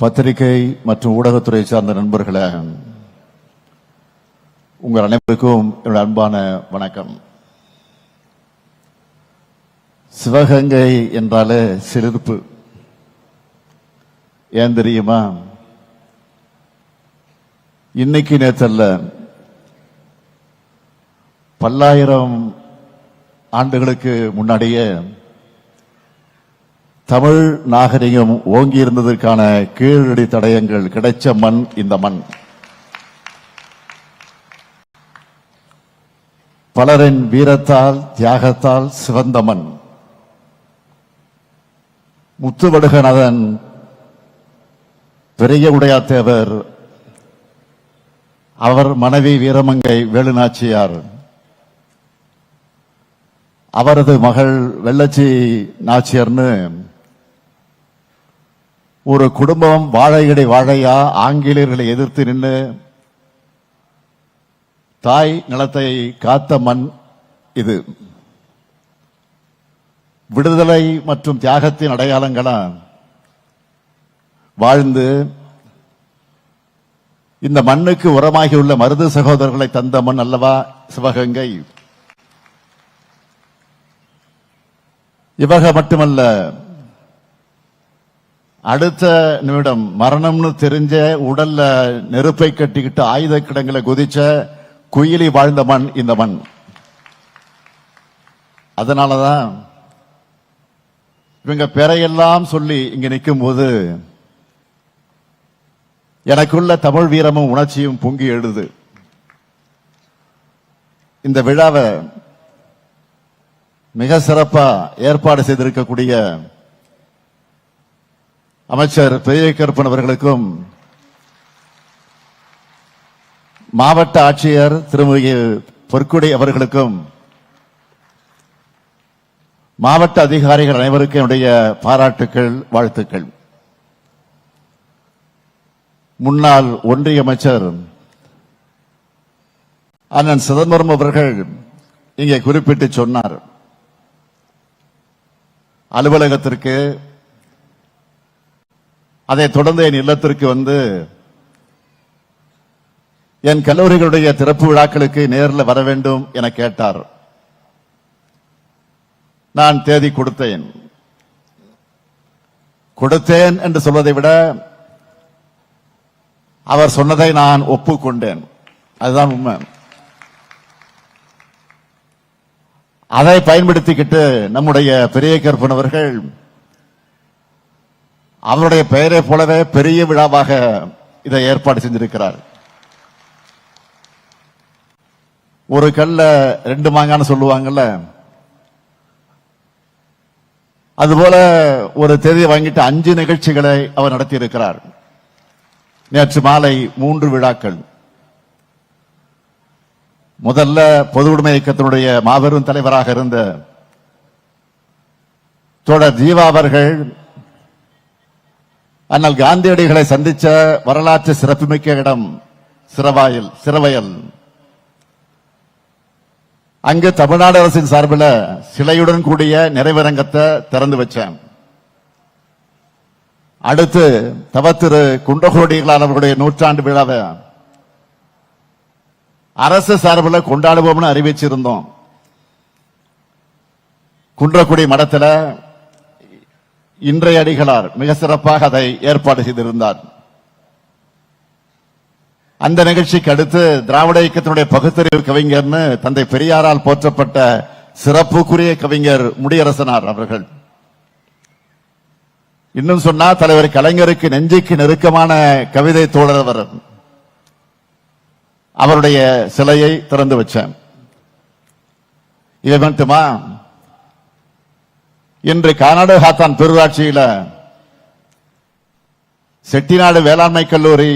பத்திரிகை மற்றும் ஊடகத்துறை சார்ந்த நண்பர்களே உங்கள் அனைவருக்கும் என்னுடைய அன்பான வணக்கம். சிவகங்கை என்றாலே சிலிர்ப்பு. ஏன் தெரியுமா? இன்னைக்கு நேற்றல்ல பல்லாயிரம் ஆண்டுகளுக்கு முன்னாடியே தமிழ் நாகரிகம் ஓங்கி இருந்ததற்கான கீழடி தடயங்கள் கிடைச்ச மண் இந்த மண். பலரின் வீரத்தால் தியாகத்தால் சிவந்த மண். முத்துவடுகநாதன் பெரிய உடையாத்தேவர் அவர் மனைவி வீரமங்கை வேலுநாச்சியார். அவரது மகள் வெள்ளச்சி நாச்சியர்னு ஒரு குடும்பம் வாழையடை வாழையா ஆங்கிலேயர்களை எதிர்த்து நின்று தாய் நிலத்தை காத்த மண் இது. விடுதலை மற்றும் தியாகத்தின் அடையாளங்களா வாழ்ந்து இந்த மண்ணுக்கு உரமாகியுள்ள மருது சகோதரர்களை தந்த மண் அல்லவா? சிவகங்கை. இவக மட்டுமல்ல அடுத்த நிமிடம் மரணம்னு தெரிஞ்ச உடல்ல நெருப்பை கட்டிக்கிட்டு ஆயுத கிடங்களை குதிச்ச குயிலி வாழ்ந்த மண் இந்த மண். அதனாலதான் இவங்க பெறையெல்லாம் சொல்லி இங்க நிற்கும் போது எனக்குள்ள தமிழ் வீரமும் உணர்ச்சியும் பொங்கி எழுது. இந்த விழாவை மிக சிறப்பா ஏற்பாடு செய்திருக்கக்கூடிய அமைச்சர் பெரிய கருப்பன் அவர்களுக்கும் மாவட்ட ஆட்சியர் திருமதி பொற்குடி அவர்களுக்கும் மாவட்ட அதிகாரிகள் அனைவருக்கும் என்னுடைய பாராட்டுக்கள் வாழ்த்துக்கள். முன்னாள் ஒன்றிய அமைச்சர் அண்ணன் சிதம்பரம் அவர்கள் இங்கே குறிப்பிட்டு சொன்னார். அலுவலகத்திற்கு அதை தொடர்ந்து என் இல்லத்திற்கு வந்து என் கல்லூரிகளுடைய திறப்பு விழாக்களுக்கு நேரில் வர வேண்டும் என கேட்டார். நான் தேதி கொடுத்தேன். கொடுத்தேன் என்று சொல்வதை விட அவர் சொன்னதை நான் ஒப்புக்கொண்டேன். அதுதான் உண்மை. அதை பயன்படுத்திக்கிட்டு நம்முடைய பெரிய கற்பனவர்கள் அவர்கள் அவருடைய பெயரை போலவே பெரிய விழாவாக இதை ஏற்பாடு செஞ்சிருக்கிறார். ஒரு கல்ல ரெண்டு மாங்கான்னு சொல்லுவாங்கல்ல அதுபோல ஒரு தேதியை வாங்கிட்டு அஞ்சு நிகழ்ச்சிகளை அவர் நடத்தி இருக்கிறார் நேற்று மாலை மூன்று விழாக்கள். முதல்ல பொது உடைமை இயக்கத்தினுடைய மாபெரும் தலைவராக இருந்த தோழர் ஜீவா அவர்கள் ஆனால் காந்தியடிகளை சந்திச்ச வரலாற்று சிறப்புமிக்க இடம் சிறவாயில் சிறவயல். அங்கு தமிழ்நாடு அரசின் சார்பில் சிலையுடன் கூடிய நிறைவரங்கத்தை திறந்து வச்சேன். அடுத்து தவத்திரு குண்டகோடிகளால் அவர்களுடைய நூற்றாண்டு விழாவை அரசு சார்பில் கொண்டாடுவோம்னு அறிவிச்சிருந்தோம். குன்றக்குடி மடத்தில் இன்றைய அடிகளார் மிக சிறப்பாக அதை ஏற்பாடு செய்திருந்தார். அந்த நிகழ்ச்சிக்கு அடுத்து திராவிட இயக்கத்தினுடைய பகுத்தறிவு கவிஞர்னு தந்தை பெரியாரால் போற்றப்பட்ட சிறப்புக்குரிய கவிஞர் முடியரசனார் அவர்கள். இன்னும் சொன்னா தலைவர் கலைஞருக்கு நெஞ்சுக்கு நெருக்கமான கவிதை தோழர் அவர். அவருடைய சிலையை திறந்து வச்சேன் இதை மட்டுமா? இன்று கர்நாடகாத்தான் பெருராட்சியில செட்டிநாடு வேளாண்மை கல்லூரி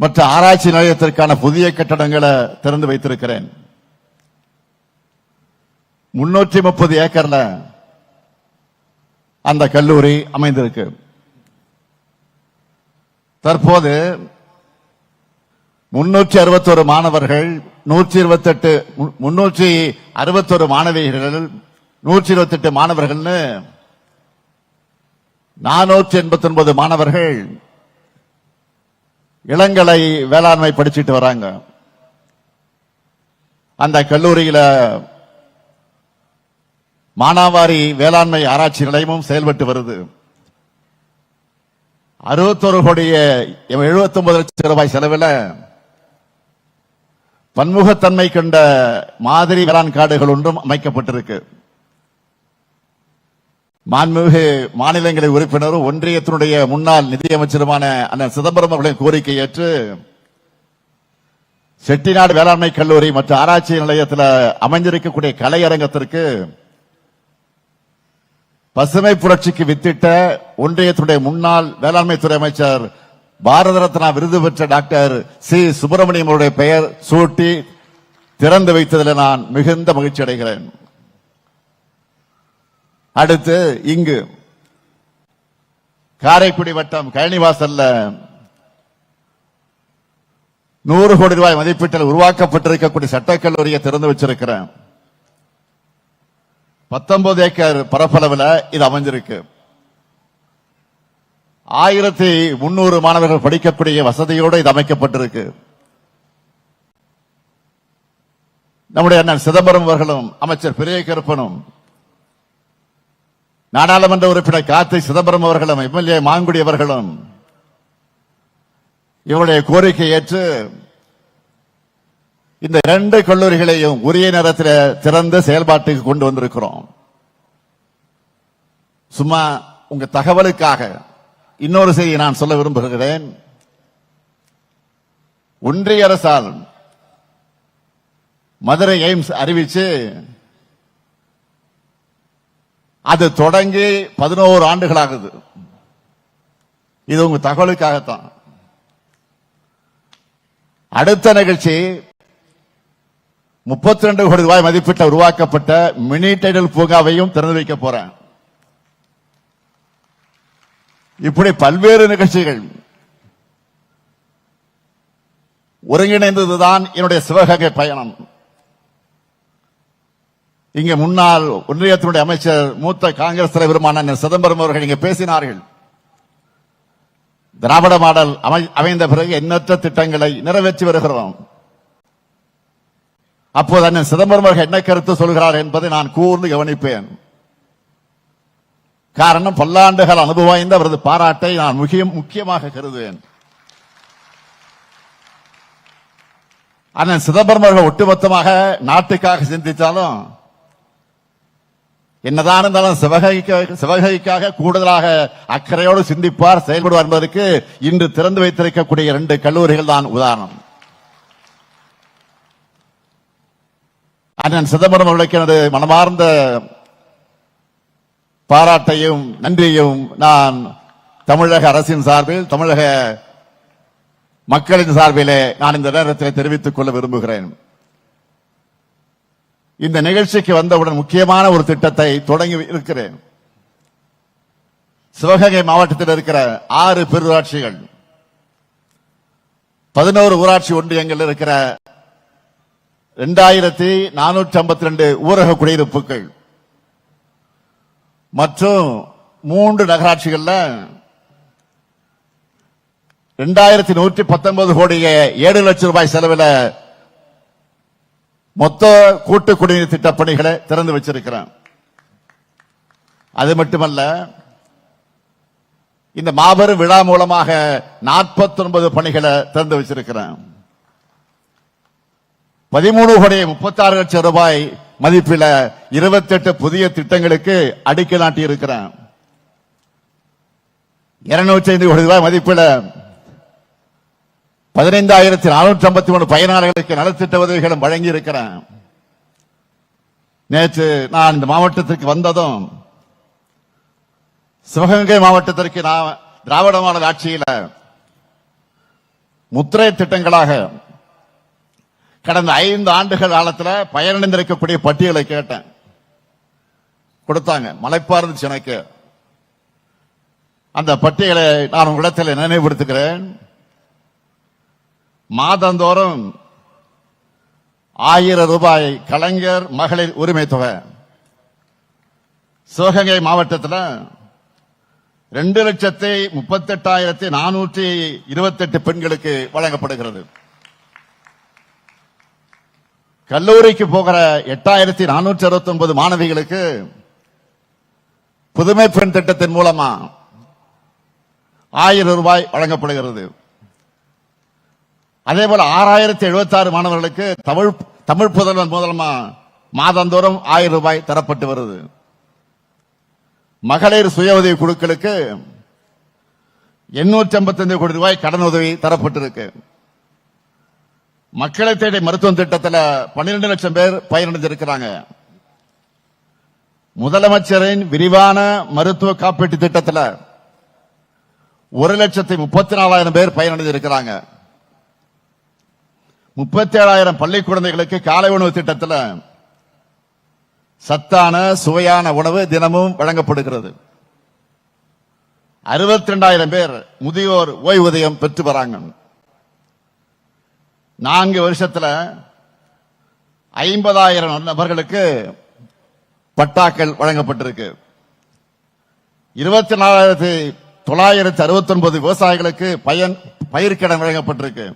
மற்ற ஆராய்ச்சி நிலையத்திற்கான புதிய கட்டடங்களை திறந்து வைத்திருக்கிறேன். முன்னூற்றி முப்பது ஏக்கர்ல அந்த கல்லூரி அமைந்திருக்கு. தற்போது முன்னூற்றி அறுபத்தொரு மாணவர்கள் நூற்றி இருபத்தெட்டு முன்னூற்றி அறுபத்தொரு மாணவியர்கள் நூற்றி இருபத்தி எட்டு மாணவர்கள்னு நானூற்றி எண்பத்தி ஒன்பது மாணவர்கள் இளங்கலை வேளாண்மை படிச்சிட்டு வராங்க. அந்த கல்லூரியில மானாவாரி வேளாண்மை ஆராய்ச்சி நிலையமும் செயல்பட்டு வருது. அறுபத்தொரு கோடிய எழுபத்தி ஒன்பது லட்சம் ரூபாய் செலவில் பன்முகத்தன்மை கொண்ட மாதிரி வேளாண் காடுகள் ஒன்றும் அமைக்கப்பட்டிருக்கு. மாண்புமிகு மாநிலங்களை உறுப்பினரும் ஒன்றியத்தினுடைய முன்னாள் நிதியமைச்சருமான அண்ணன் சிதம்பரம் அவர்களின் கோரிக்கை ஏற்று செட்டிநாடு வேளாண்மை கல்லூரி மற்றும் ஆராய்ச்சி நிலையத்தில் அமைஞ்சிருக்கக்கூடிய கலையரங்கத்திற்கு பசுமை புரட்சிக்கு வித்திட்ட ஒன்றியத்துடைய முன்னாள் வேளாண்மை துறை அமைச்சர் பாரத ரத்னா விருது பெற்ற டாக்டர் சி. சுப்பிரமணியம் அவருடைய பெயர் சூட்டி திறந்து வைத்ததில் நான் மிகுந்த மகிழ்ச்சி அடைகிறேன் அடுத்து இங்கு காரைக்குடி வட்டம் கழனிவாசல்ல நூறு கோடி ரூபாய் மதிப்பீட்டில் உருவாக்கப்பட்டிருக்கக்கூடிய சட்டக்கல்லூரியை திறந்து வச்சிருக்கிறேன் பத்தொன்பது ஏக்கர் பரப்பளவில் இது அமைஞ்சிருக்கு. ஆயிரத்தி முன்னூறு மாணவர்கள் படிக்கக்கூடிய வசதியோடு இது அமைக்கப்பட்டிருக்கு. நம்முடைய அண்ணன் சிதம்பரம் அவர்களும் அமைச்சர் பெரிய கருப்பனும் நாடாளுமன்ற உறுப்பினர் கார்த்தி சிதம்பரம் அவர்களும் எம்எல்ஏ மாங்குடி அவர்களும் இவருடைய கோரிக்கை ஏற்று இந்த இரண்டு கல்லூரிகளையும் உரிய நேரத்தில் திறந்து செயல்பாட்டுக்கு கொண்டு வந்திருக்கிறோம். சும்மா உங்க தகவலுக்காக இன்னொரு செய்தி நான் சொல்ல விரும்புகிறேன். ஒன்றிய அரசால் மதுரை எய்ம்ஸ் அறிவிச்சு அது தொடங்கி பதினோரு ஆண்டுகள் ஆகுது இது உங்க தகவலுக்காகத்தான். அடுத்த நிகழ்ச்சி முப்பத்தி ரெண்டு கோடி ரூபாய் மதிப்பிட்ட உருவாக்கப்பட்ட மினி டைடல் பூங்காவையும் திறந்து வைக்க போறேன். இப்படி பல்வேறு நிகழ்ச்சிகள். ஒருங்கிணைந்ததுதான் என்னுடைய சிவகங்கை பயணம். இங்க முன்னாள் ஒன்றியத்தினுடைய அமைச்சர் மூத்த காங்கிரஸ் தலைவருமான சிதம்பரம் அவர்கள் இங்கே பேசினார்கள். திராவிட மாடல் அமை- அமைந்த பிறகு எண்ணற்ற திட்டங்களை நிறைவேற்றி வருகிறோம். அப்போது அண்ணன் சிதம்பரம் அவர்கள் என்ன கருத்து சொல்கிறார் என்பதை நான் கூர்ந்து கவனிப்பேன். காரணம் பல்லாண்டுகள் அனுபவம் வாய்ந்த அவரது பாராட்டை நான் முக்கியம் முக்கியமாக கருதுவேன். அண்ணன் சிதம்பரம் அவர்கள் ஒட்டுமொத்தமாக நாட்டுக்காக சிந்தித்தாலும் என்னதான் இருந்தாலும் சிவகைக்காக சிவகைக்காக கூடுதலாக அக்கறையோடு சிந்திப்பார் செயல்படுவார் என்பதற்கு இன்று திறந்து வைத்திருக்கக்கூடிய இரண்டு கல்லூரிகள் தான் உதாரணம். அண்ணன் சிதம்பரம் அவர்களுக்கு எனது மனமார்ந்த பாராட்டையும் நன்றியையும் நான் தமிழக அரசின் சார்பில் தமிழக மக்களின் சார்பிலே நான் இந்த நேரத்தில் தெரிவித்துக் கொள்ள விரும்புகிறேன். இந்த நிகழ்ச்சிக்கு வந்தவுடன் முக்கியமான ஒரு திட்டத்தை தொடங்கி இருக்கிறேன். சிவகங்கை மாவட்டத்தில் இருக்கிற ஆறு பெருராட்சிகள் பதினோரு ஊராட்சி ஒன்றியங்கள் இருக்கிற இரண்டாயிரத்தி நானூற்றி ஐம்பத்தி ரெண்டு ஊரக குடியிருப்புகள் மற்றும் மூன்று நகராட்சிகள்ல இரண்டாயிரத்தி நூற்றி பத்தொன்பது கோடியே ஏழு லட்சம் ரூபாய் செலவில் மொத்த கூட்டு குடிநீர் திட்ட பணிகளை திறந்து வச்சிருக்கிறேன். அது மட்டுமல்ல இந்த மாபெரும் விழா மூலமாக 49 பணிகளை திறந்து வச்சிருக்கிறேன். பதிமூணு கோடி முப்பத்தாறு லட்சம் ரூபாய் மதிப்பில 28 புதிய திட்டங்களுக்கு அடிக்கல் நாட்டி இருக்கிறேன் இருநூற்றி ஐந்து கோடி ரூபாய் மதிப்பில பதினைந்தாயிரத்தி நானூற்றி ஐம்பத்தி மூணு பயனாளர்களுக்கு நலத்திட்ட உதவிகளும் வழங்கி இருக்கிறேன் நேற்று நான் இந்த மாவட்டத்திற்கு வந்ததும் சிவகங்கை மாவட்டத்திற்கு நான் திராவிட மாடல் ஆட்சியில முத்திரை திட்டங்களாக கடந்த ஐந்து ஆண்டுகள் காலத்துல பயனடைந்திருக்கக்கூடிய பட்டியலை கேட்டேன். கொடுத்தாங்க. மலைப்பா இருந்துச்சு எனக்கு அந்த பட்டியலை நான் உங்களிடத்தில் நினைவுபடுத்துகிறேன். மாதந்தோறும் ஆயிரம் ரூபாய் கலைஞர் மகளிர் உரிமை தொகை. சிவகங்கை மாவட்டத்தில் ரெண்டு லட்சத்தி முப்பத்தி எட்டாயிரத்தி நானூற்றி இருபத்தி எட்டு பெண்களுக்கு வழங்கப்படுகிறது. கல்லூரிக்கு போகிற எட்டாயிரத்தி நானூற்றி அறுபத்தி ஒன்பது மாணவிகளுக்கு புதுமை பெண் திட்டத்தின் மூலமா ஆயிரம் ரூபாய் வழங்கப்படுகிறது. அதே போல ஆறாயிரத்தி எழுபத்தி ஆறு மாணவர்களுக்கு தமிழ் தமிழ் புதல்வன் மூலமா மாதந்தோறும் ஆயிரம் ரூபாய் தரப்பட்டு வருது. மகளிர் சுய உதவி குழுக்களுக்கு எண்ணூற்றி ஐம்பத்தஞ்சு கோடி ரூபாய் கடன் உதவி தரப்பட்டிருக்கு. மக்களை தேடி மருத்துவம் திட்டத்தில் பன்னிரண்டு லட்சம் பேர் பயனடைஞ்சிருக்கிறாங்க. முதலமைச்சரின் விரிவான மருத்துவ காப்பீட்டு திட்டத்தில் ஒரு லட்சத்தி முப்பத்தி நாலாயிரம் பேர் பயனடைஞ்சிருக்கிறாங்க. முப்பத்தி ஏழாயிரம் பள்ளி குழந்தைகளுக்கு காலை உணவு திட்டத்தில் சத்தான சுவையான உணவு தினமும் வழங்கப்படுகிறது. அறுபத்தி ரெண்டாயிரம் பேர் முதியோர் ஓய்வூதியம் பெற்று வராங்க. நான்கு வருஷத்துல ஐம்பதாயிரம் நபர்களுக்கு பட்டாக்கள் வழங்கப்பட்டிருக்கு. இருபத்தி நாலாயிரத்தி தொள்ளாயிரத்தி அறுபத்தி ஒன்பது விவசாயிகளுக்கு பயன் பயிர்க்கடன் வழங்கப்பட்டிருக்கு.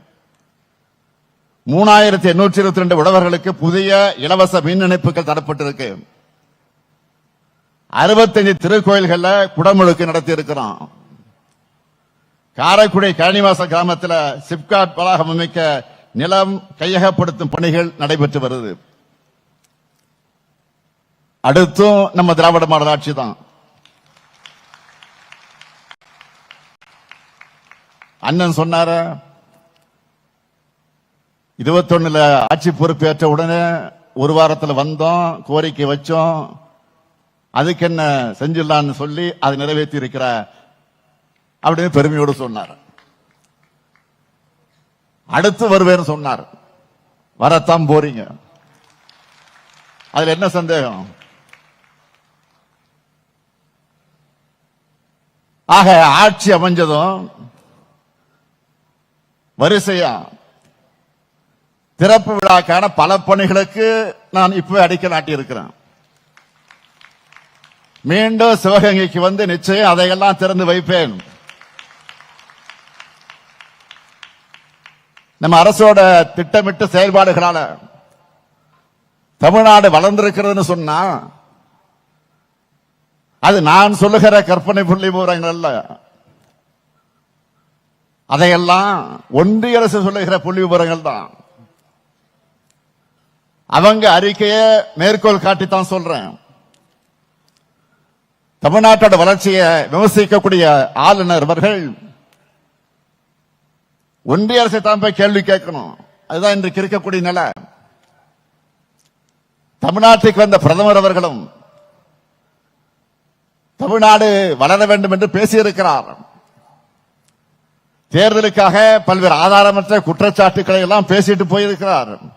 மூணாயிரத்தி எண்ணூற்றி இருபத்தி ரெண்டு உழவர்களுக்கு புதிய இலவச மின் இணைப்புகள் தரப்பட்டிருக்கு. அறுபத்தஞ்சு திருக்கோயில்கள்ல குடமுழுக்கு நடத்தி இருக்கிறோம் காரைக்குடி கழனிவாச கிராமத்தில் சிப்காட் வளாகம் அமைக்க நிலம் கையகப்படுத்தும் பணிகள் நடைபெற்று வருது. அடுத்தும் நம்ம திராவிட மாடல் ஆட்சி தான். அண்ணன் சொன்னார இருபத்தொன்னுல ஆட்சி பொறுப்பேற்ற உடனே ஒரு வாரத்துல வந்தோம் கோரிக்கை வச்சோம். அதுக்கு என்ன செஞ்சிடலான்னு சொல்லி அதை நிறைவேற்றி இருக்கிற அப்படின்னு பெருமையோடு சொன்னார். அடுத்து வருவேன்னு சொன்னார். வரத்தான் போறீங்க. அதுல என்ன சந்தேகம்? ஆக ஆட்சி அமைஞ்சதும் வரிசையா திறப்பு விழாக்கான பல பணிகளுக்கு நான் இப்ப அடிக்கல் நாட்டியிருக்கிறேன். மீண்டும் சிவகங்கைக்கு வந்து நிச்சயம் அதையெல்லாம் திறந்து வைப்பேன். நம்ம அரசோட திட்டமிட்டு செயல்பாடுகளால தமிழ்நாடு வளர்ந்திருக்கிறதுன்னு சொன்னா அது நான் சொல்லுகிற கற்பனை புள்ளி விவரங்கள் அல்ல. அதையெல்லாம் ஒன்றிய அரசு சொல்லுகிற புள்ளி விவரங்கள் தான். அவங்க அறிக்கையை மேற்கோள் காட்டித்தான் சொல்றேன். தமிழ்நாட்டோட வளர்ச்சியை விமர்சிக்கக்கூடிய ஆளுநர் அவர்கள் ஒன்றிய அரசை தான் போய் கேள்வி கேட்கணும். அதுதான் இன்றைக்கு இருக்கக்கூடிய நிலை. தமிழ்நாட்டுக்கு வந்த பிரதமர் அவர்களும் தமிழ்நாடு வளர வேண்டும் என்று பேசியிருக்கிறார். தேர்தலுக்காக பல்வேறு ஆதாரமற்ற குற்றச்சாட்டுக்களை எல்லாம் பேசிட்டு போயிருக்கிறார்.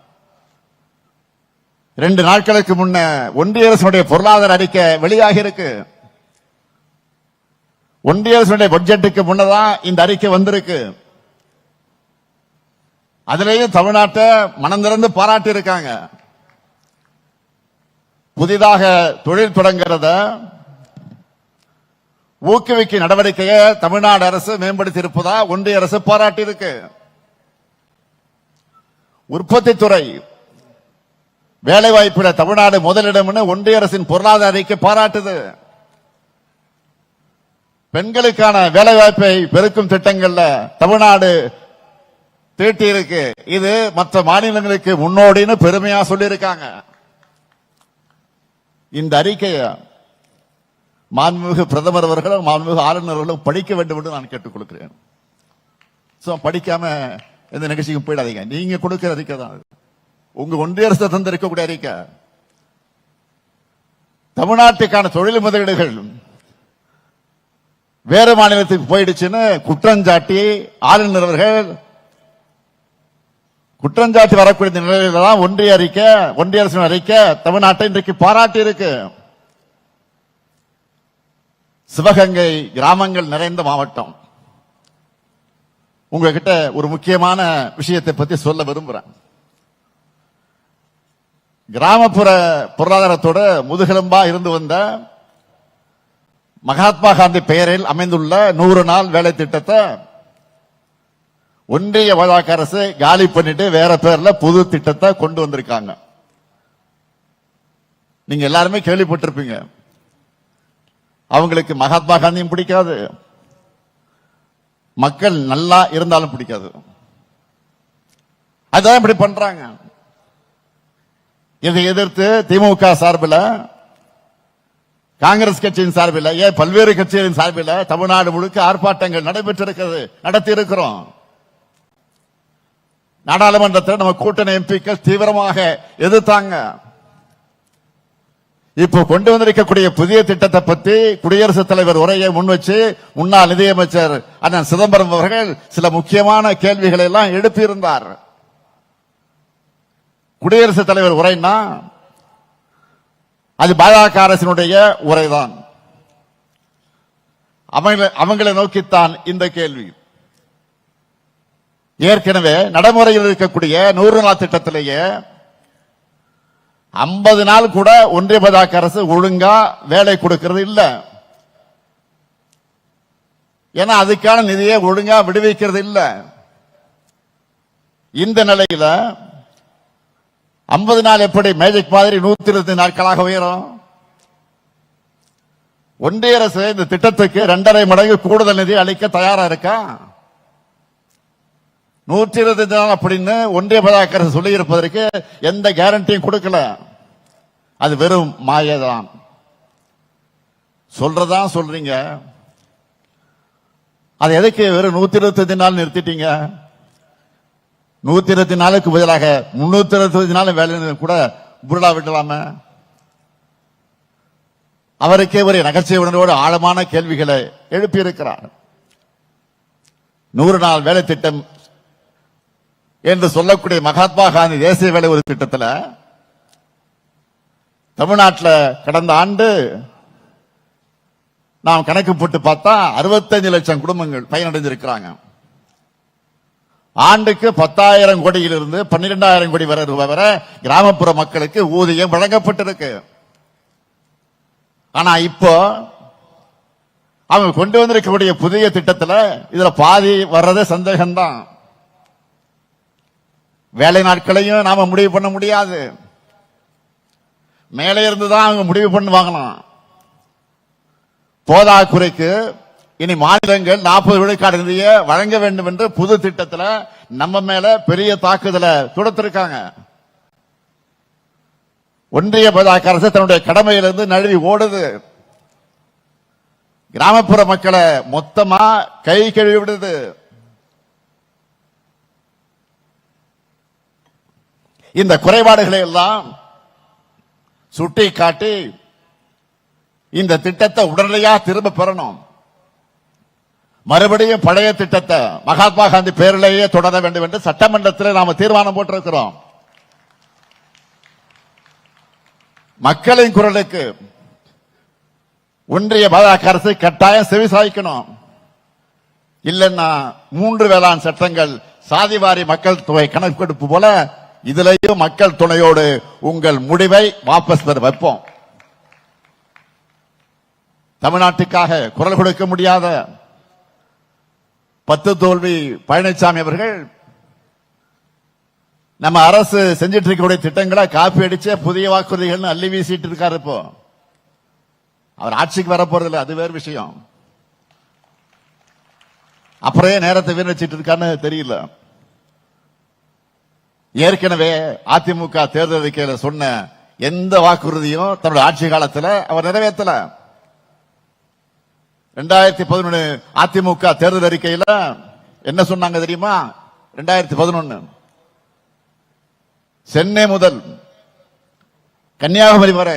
ரெண்டு நாட்களுக்கு முன்ன ஒன்றிய அரசுடைய பொருளாதார அறிக்கை வெளியாகி இருக்கு. ஒன்றிய அரசுடைய பட்ஜெட்டுக்கு முன்னதான் இந்த அறிக்கை வந்திருக்கு. அதிலேயும் தமிழ்நாட்டை மனந்திறந்து பாராட்டி இருக்காங்க புதிதாக தொழில் தொடங்குறத ஊக்குவிக்க நடவடிக்கையை தமிழ்நாடு அரசு மேம்படுத்தி இருப்பதா ஒன்றிய அரசு பாராட்டி இருக்கு உற்பத்தி துறை வேலை வாய்ப்பில் தமிழ்நாடு முதலிடம்னு ஒன்றிய அரசின் பொருளாதார அறிக்கை பாராட்டுது. பெண்களுக்கான வேலை வாய்ப்பை பெருக்கும் திட்டங்கள்ல தமிழ்நாடு தீட்டி இருக்கு இது மற்ற மாநிலங்களுக்கு முன்னோடின்னு பெருமையா சொல்லியிருக்காங்க. இந்த அறிக்கையை மாண்புமிகு பிரதமர் அவர்களும் மாண்புமிகு ஆளுநர் அவர்களும் படிக்க வேண்டும் என்று நான் கேட்டுக்கொள்கிறேன். சோ படிக்காம எந்த நிகழ்ச்சிக்கும் போயிடாதீங்க. நீங்க கொடுக்கிற அறிக்கை தான் அது. உங்க ஒன்றிய அரசு தந்திருக்கக்கூடிய அறிக்கை. தமிழ்நாட்டுக்கான தொழில் முதலீடுகள் வேறு மாநிலத்துக்கு போயிடுச்சுன்னு குற்றஞ்சாட்டி ஆளுநர் அவர்கள் குற்றஞ்சாட்டி வரக்கூடிய நிலையில தான் ஒன்றிய அறிக்கை ஒன்றிய அரசின் அறிக்கை தமிழ்நாட்டை இன்றைக்கு பாராட்டி இருக்கு சிவகங்கை கிராமங்கள் நிறைந்த மாவட்டம். உங்ககிட்ட ஒரு முக்கியமான விஷயத்தை பத்தி சொல்ல விரும்புறேன். கிராமப்புற பொருளாதாரத்தோட முதுகெலும்பா இருந்து வந்த மகாத்மா காந்தி பெயரில் அமைந்துள்ள நூறு நாள் வேலை திட்டத்தை ஒன்றிய வழக்க அரசு காலி பண்ணிட்டு வேற பேர்ல புது திட்டத்தை கொண்டு வந்திருக்காங்க. நீங்க எல்லாருமே கேள்விப்பட்டிருப்பீங்க. அவங்களுக்கு மகாத்மா காந்தியும் பிடிக்காது. மக்கள் நல்லா இருந்தாலும் பிடிக்காது. அதான் இப்படி பண்றாங்க. இதை எதிர்த்து திமுக சார்பில் காங்கிரஸ் கட்சியின் சார்பில் ஏன் பல்வேறு கட்சிகளின் சார்பில் தமிழ்நாடு முழுக்க ஆர்ப்பாட்டங்கள் நடைபெற்றிருக்கிறது நடத்தி இருக்கிறோம் நாடாளுமன்றத்தில் நம்ம கூட்டணி எம்பிக்கள் தீவிரமாக எதிர்த்தாங்க. இப்போ கொண்டு வந்திருக்கக்கூடிய புதிய திட்டத்தை பத்தி குடியரசுத் தலைவர் உரையை முன் வச்சு முன்னாள் நிதியமைச்சர் அண்ணன் சிதம்பரம் அவர்கள் சில முக்கியமான கேள்விகளை எல்லாம் எழுப்பியிருந்தார். குடியரசுத் தலைவர் உரைன்னா அது பாஜக அரசினுடைய உரைதான். அவங்களை அவங்களை நோக்கித்தான் இந்த கேள்வி. ஏற்கனவே நடைமுறையில் இருக்கக்கூடிய நூறு நாள் திட்டத்திலேயே ஐம்பது நாள் கூட ஒன்றிய பாஜக அரசு ஒழுங்கா வேலை கொடுக்கிறது இல்லை. ஏன்னா அதுக்கான நிதியை ஒழுங்கா விடுவிக்கிறது இல்லை. இந்த நிலையில ஐம்பது நாள் எப்படி மேஜிக் மாதிரி நூத்தி இருபத்தி நாட்களாக உயரும்? ஒன்றிய அரசு இந்த திட்டத்துக்கு இரண்டரை மடங்கு கூடுதல் நிதி அளிக்க தயாரா இருக்கா? நூற்றி இருபத்தி நாள் அப்படின்னு ஒன்றிய பாஜக அரசு சொல்லி இருப்பதற்கு எந்த கேரண்டியும் கொடுக்கல. அது வெறும் மாயதான். சொல்றதான் சொல்றீங்க? அது எதுக்கு வெறும் நூத்தி இருபத்தி நாள் நிறுத்திட்டீங்க? நூத்தி இருபத்தி நாளுக்கு பதிலாக முன்னூத்தி இருபத்தி நாள் வேலை கூட புருடா விட்டலாமே அவருக்கே ஒரு நகைச்சுவை உணர்வோடு ஆழமான கேள்விகளை எழுப்பியிருக்கிறார். நூறு நாள் வேலை திட்டம் என்று சொல்லக்கூடிய மகாத்மா காந்தி தேசிய வேலை ஒரு திட்டத்தில் தமிழ்நாட்டில் கடந்த ஆண்டு நாம் கணக்கு போட்டு பார்த்தா 65 லட்சம் குடும்பங்கள் பயனடைஞ்சிருக்கிறாங்க ஆண்டுக்கு பத்தாயிரம் கோடியிலிருந்து பன்னிரெண்டாயிரம் கோடி வரை ரூபாய் வரை கிராமப்புற மக்களுக்கு ஊதியம் வழங்கப்பட்டிருக்கு. ஆனா இப்போ அவங்க கொண்டு வந்திருக்கக்கூடிய புதிய திட்டத்தில் இதுல பாதி வர்றதே சந்தேகம்தான். வேலை நாட்களையும் நாம முடிவு பண்ண முடியாது. மேலே இருந்து தான் அவங்க முடிவு பண்ணுவாங்களாம் போதாக்குறைக்கு இனி மாநிலங்கள் நாற்பது விழுக்காடு நிதியை வழங்க வேண்டும் என்று புது திட்டத்தில் நம்ம மேல பெரிய தாக்குதலை தொடுத்திருக்காங்க. ஒன்றிய பாஜக அரசு தன்னுடைய கடமையிலிருந்து நழுவி ஓடுது. கிராமப்புற மக்களை மொத்தமா கை கழுவி விடுது. இந்த குறைபாடுகளை எல்லாம் சுட்டி காட்டி இந்த திட்டத்தை உடனடியாக திரும்ப பெறணும். மறுபடியும் பழைய திட்டத்தை மகாத்மா காந்தி பேரிலேயே தொடர வேண்டும் என்று சட்டமன்றத்தில் நாம தீர்மானம் போட்டிருக்கிறோம். மக்களின் குரலுக்கு ஒன்றிய பாஜக அரசு கட்டாயம் செவி சாய்க்கணும். இல்லைன்னா மூன்று வேளாண் சட்டங்கள் சாதிவாரி மக்கள் தொகை கணக்கெடுப்பு போல இதுலயும் மக்கள் துணையோடு உங்கள் முடிவை வாபஸ் பெற வைப்போம். தமிழ்நாட்டுக்காக குரல் கொடுக்க முடியாத பத்து தோல்வி பழனிசாமி அவர்கள் நம்ம அரசு செஞ்சிட்டு இருக்கக்கூடிய திட்டங்களை காப்பி அடிச்ச புதிய வாக்குறுதிகள் அள்ளி வீசிட்டு இருக்காரு இப்போ. அவர் ஆட்சிக்கு வர போறது அது வேறு விஷயம். அப்புறம் நேரத்தை வீணடிச்சிட்டு இருக்கான்னு தெரியல. ஏற்கனவே அதிமுக தேர்தல் அறிக்கையில் சொன்ன எந்த வாக்குறுதியும் தன்னுடைய ஆட்சி காலத்தில் அவர் நிறைவேற்றல. ரெண்டாயிரத்தி பதினொன்னு அதிமுக தேர்தல் அறிக்கையில என்ன சொன்னாங்க தெரியுமா? ரெண்டாயிரத்தி பதினொன்னு. சென்னை முதல் கன்னியாகுமரி வரை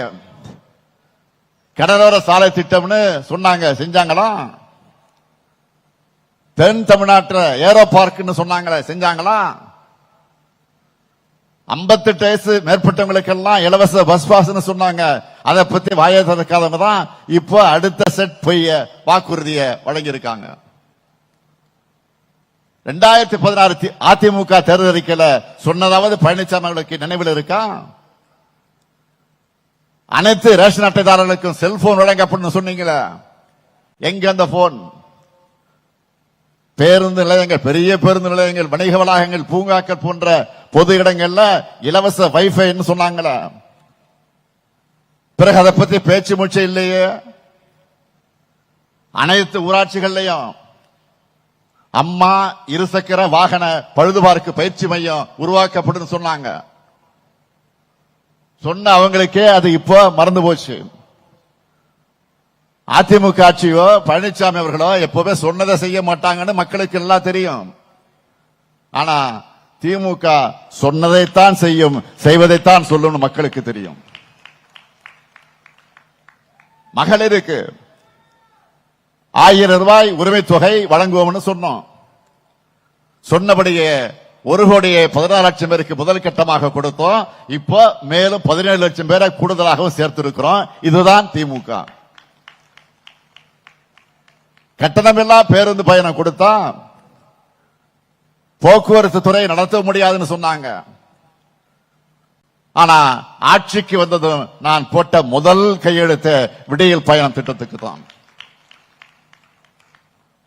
கடலோர சாலை திட்டம்னு சொன்னாங்க. செஞ்சாங்களா? தென் தமிழ்நாட்டில் ஏரோ பார்க்னு சொன்னாங்களே செஞ்சாங்களா? ஐம்பத்தெட்டு வயசு மேற்பட்டவங்களுக்கெல்லாம் இலவச பஸ் பாஸ்னு சொன்னாங்க. அதை பத்தி வாய திறக்காதவங்க தான் இப்போ அடுத்த செட் பொய்ய வாக்குறுதிய வழங்கியிருக்காங்க. ரெண்டாயிரத்தி பதினாறு அதிமுக தேர்தல் அறிக்கையில சொன்னதாவது பழனிசாமி அவர்களுக்கு நினைவில் இருக்கா? அனைத்து ரேஷன் அட்டைதாரர்களுக்கும் செல்போன் வழங்கப்படும் சொன்னீங்களே. எங்க அந்த போன் பேருந்து நிலையங்கள் பெரிய பேருந்து நிலையங்கள் வணிக வளாகங்கள் பூங்காக்கள் போன்ற பொது இடங்கள்ல இலவச வைஃபைன்னு சொன்னாங்களே. பிறகு அதை பத்தி பேச்சு மூச்சு இல்லையே? அனைத்து ஊராட்சிகள்லையும் அம்மா இருசக்கர வாகன பழுதுபார்க்கு பயிற்சி மையம் உருவாக்கப்படும் சொன்னாங்க. சொன்ன அவங்களுக்கே அது இப்போ மறந்து போச்சு. அதிமுக ஆட்சியோ பழனிசாமி அவர்களோ எப்பவுமே சொன்னதை செய்ய மாட்டாங்கன்னு மக்களுக்கு எல்லாம் தெரியும். ஆனா திமுக சொன்னதைத்தான் செய்யும் செய்வதைத்தான் சொல்லும்னு மக்களுக்கு தெரியும். மகளிருக்கு ஆயிரம் ரூபாய் உரிமை தொகை வழங்குவோம்னு சொன்னோம். சொன்னபடியே ஒரு கோடியே பதினாறு லட்சம் பேருக்கு முதல் கட்டமாக கொடுத்தோம். இப்போ மேலும் பதினேழு லட்சம் பேரை கூடுதலாகவும் சேர்த்திருக்கிறோம். இதுதான் திமுக. கட்டணமில்லா பேருந்து பயணம் கொடுத்தா போக்குவரத்து துறை நடத்த முடியாதுன்னு சொன்னாங்க. ஆனா ஆட்சிக்கு வந்ததும் நான் போட்ட முதல் கையெழுத்த விடையில் பயணம் திட்டத்துக்கு தான்.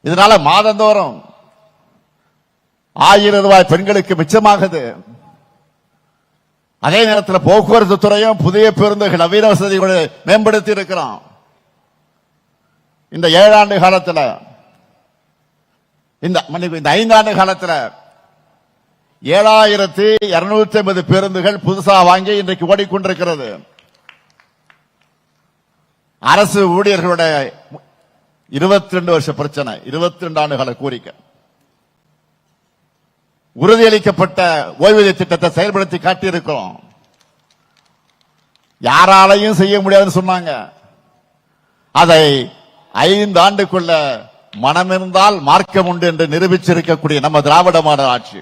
இதனால மாதந்தோறும் ஆயிரம் ரூபாய் பெண்களுக்கு மிச்சமாகுது. அதே நேரத்தில் போக்குவரத்து துறையும் புதிய பேருந்துகள் நவீன வசதிகளை மேம்படுத்தி இருக்கிறோம் இந்த ஏழாண்டு காலத்தில் இந்த இந்த ஐந்தாண்டு காலத்தில் ஏழாயிரத்தி இருநூத்தி ஐம்பது பேருந்துகள் புதுசா வாங்கி இன்றைக்கு ஓடிக்கொண்டிருக்கிறது. அரசு ஊழியர்களுடைய இருபத்தி ரெண்டு வருஷ பிரச்சனை இருபத்தி ரெண்டு ஆண்டுகளை கோரிக்கை. உறுதியளிக்கப்பட்ட ஓய்வூதிய திட்டத்தை செயல்படுத்தி காட்டியிருக்கிறோம். யாராலையும் செய்ய முடியாதுன்னு சொன்னாங்க. அதை ஐந்து ஆண்டுக்குள்ள மனம் இருந்தால் மார்க்கம் உண்டு என்று நிரூபிச்சிருக்கக்கூடிய நம்ம திராவிட மாடல் ஆட்சி.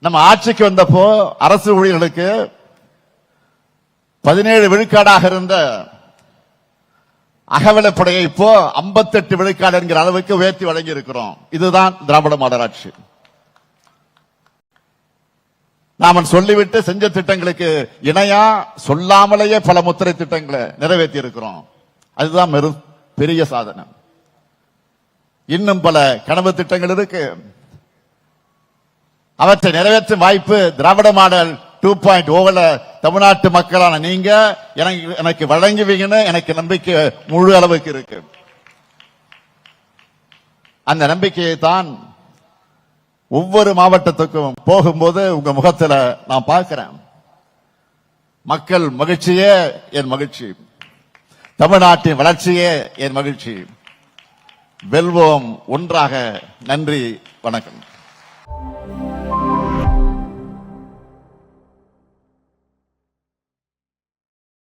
நம்ம ஆட்சிக்கு வந்தப்போ அரசு ஊழியர்களுக்கு பதினேழு விழுக்காடாக இருந்த அகவலப்படையை இப்போ 58 விழுக்காடு என்கிற அளவுக்கு உயர்த்தி வழங்கி இருக்கிறோம் இதுதான் திராவிட மாடல் நாம சொல்லிவிட்டு செஞ்ச திட்டங்களுக்கு இணையா சொல்லாமலேயே பல முத்திரை திட்டங்களை நிறைவேற்றி இருக்கிறோம் அதுதான் பெரிய சாதனை. இன்னும் பல கனவு திட்டங்கள் இருக்கு. அவற்றை நிறைவேற்றும் வாய்ப்பு திராவிட மாடல் டூ பாயிண்ட் ஓவில் தமிழ்நாட்டு மக்களான நீங்க எனக்கு எனக்கு வழங்குவீங்கன்னு எனக்கு நம்பிக்கை முழு அளவுக்கு இருக்கு. அந்த நம்பிக்கையை தான் ஒவ்வொரு மாவட்டத்துக்கும் போகும்போது உங்க முகத்துல நான் பார்க்கிறேன். மக்கள் மகிழ்ச்சியே என் மகிழ்ச்சி. தமிழ்நாட்டின் வளர்ச்சியே என் மகிழ்ச்சி. வெல்வோம். ஒன்றாக நன்றி. வணக்கம்.